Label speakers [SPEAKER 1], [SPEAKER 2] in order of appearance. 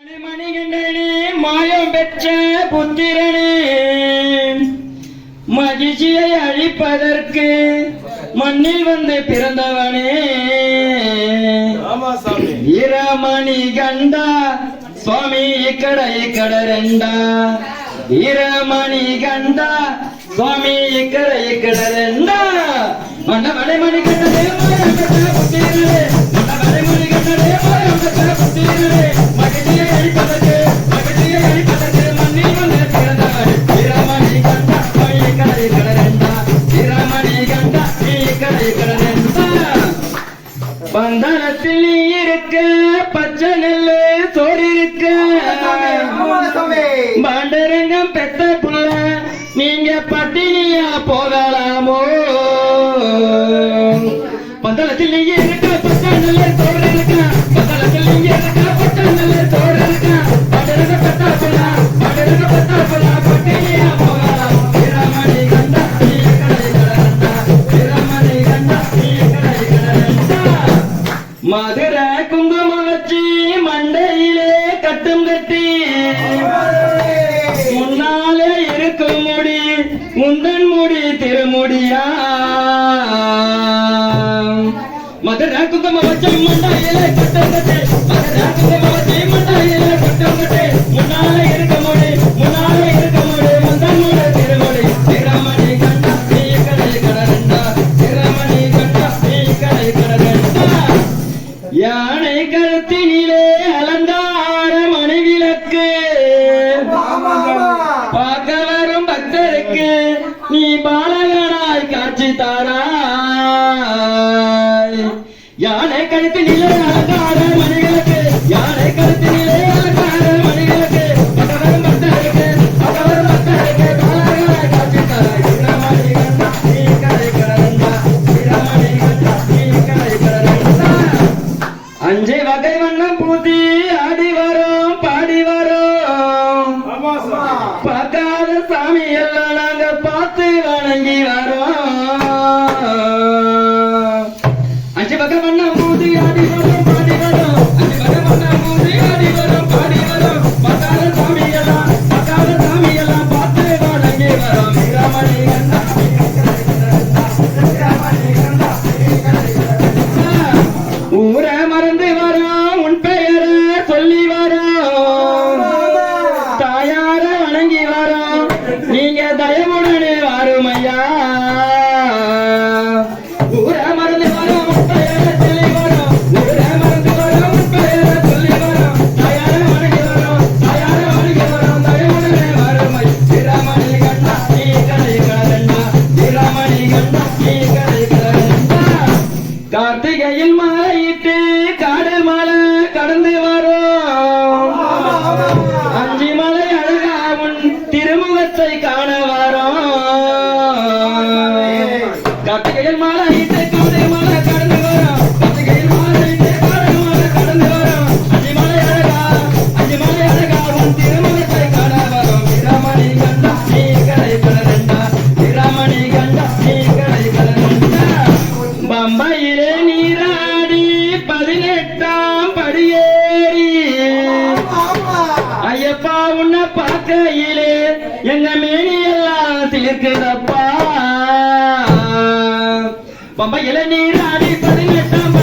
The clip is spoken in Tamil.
[SPEAKER 1] மணிமணிகண்டனே மாயம் பெற்ற புத்திரனே மகிழ்ச்சியை அழிப்பதற்கு மண்ணில் வந்து பிறந்தவனே. இரமணி கண்டா சுவாமி இக்கட இக்கட ரெண்டா இரமணி கண்டா சுவாமி இக்கட இக்கட ரெண்டா மணமணி மணி கண்டனே மாயம் புத்திரனே. பந்தனத்தில் நீ இருக்க பச்சை நெல்லு சோறு இருக்க பாண்டரங்கம் பெத்த புள்ள நீங்க பட்டினியா போகலாமோ? பந்தளத்தில் நீங்க மதுர குங்குமாச்சி மண்டையிலே கட்டும் கட்டி. முன்னாலே இருக்கும் முடி முந்தன் முடி திருமுடியா? மதுர குங்குமாச்சி மண்டையிலே யானை கழுத்து நிலை அழகாத மணிகளுக்கு யானை கழுத்து நிலை அழகாத மணிகளுக்கு வரும் பக்தருக்கு பார்க்க வரும் பக்தருக்கு காட்சி தர வீரமணி கண்டா நீ கடை கடந்தா. வீரமணி கண்டா நீ கரை கடந்தா. அஞ்சு வகை வண்ணம் பூத்தி ஆடி
[SPEAKER 2] வர
[SPEAKER 1] பார்க்காத சாமி எல்லாம் நாங்க பார்த்து வணங்கி வரோம். அஞ்சு வகை வண்ணம் பூத்தி ஆடி கார்த்திகையில் காடு மலை உன்னை பார்க்கையிலே எங்க மேனி எல்லாம் சிலிர்க்குதப்பா பம்பையில நீராடி பதினெட்டாம்